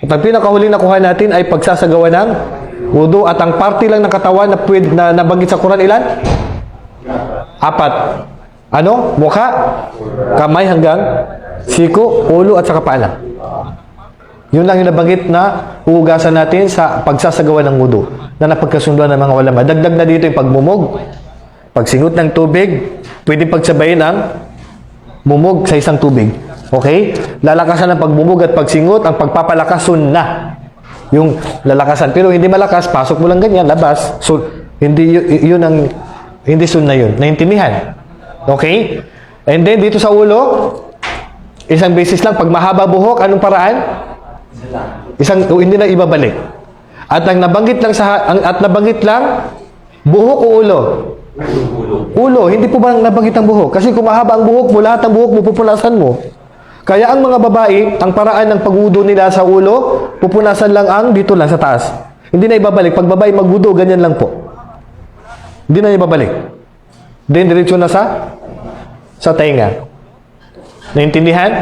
At ang pinakahuling nakuha natin ay pagsasagawa ng wudu at ang parte lang ng katawan na, pwede, na nabanggit sa Quran ilan? Apat. Ano? Mukha, kamay hanggang siko, ulo at saka paa. Yun lang yung nabanggit na huhugasan natin sa pagsasagawa ng wudu na napagkasunduan ng mga ulama. Dagdag na dito yung pagmumog, pagsingot ng tubig, pwede pagsabayin ang mumog sa isang tubig. Okay? Lalakasan ng pagmumog at pagsingot, ang pagpapalakas sunna. Yung lalakasan. Pero hindi malakas, pasok mo lang ganyan, labas. So, hindi yun ang, hindi sunna yun. Naintindihan? Okay? And then, dito sa ulo, isang beses lang, pag mahaba buhok, anong paraan? Isang, o, hindi na ibabalik. At ang nabanggit lang sa, ang, at nabanggit lang, buhok o ulo? Ulo, hindi po ba nabanggit ang buhok? Kasi kung mahaba ang buhok mo, lahat ng buhok mo, pupunasan mo. Kaya ang mga babae, ang paraan ng pagwudo nila sa ulo, pupunasan lang ang dito lang sa taas. Hindi na ibabalik. Pag babae magwudo, ganyan lang po. Hindi na ibabalik. Then, diretso na sa sa tainga. Naintindihan?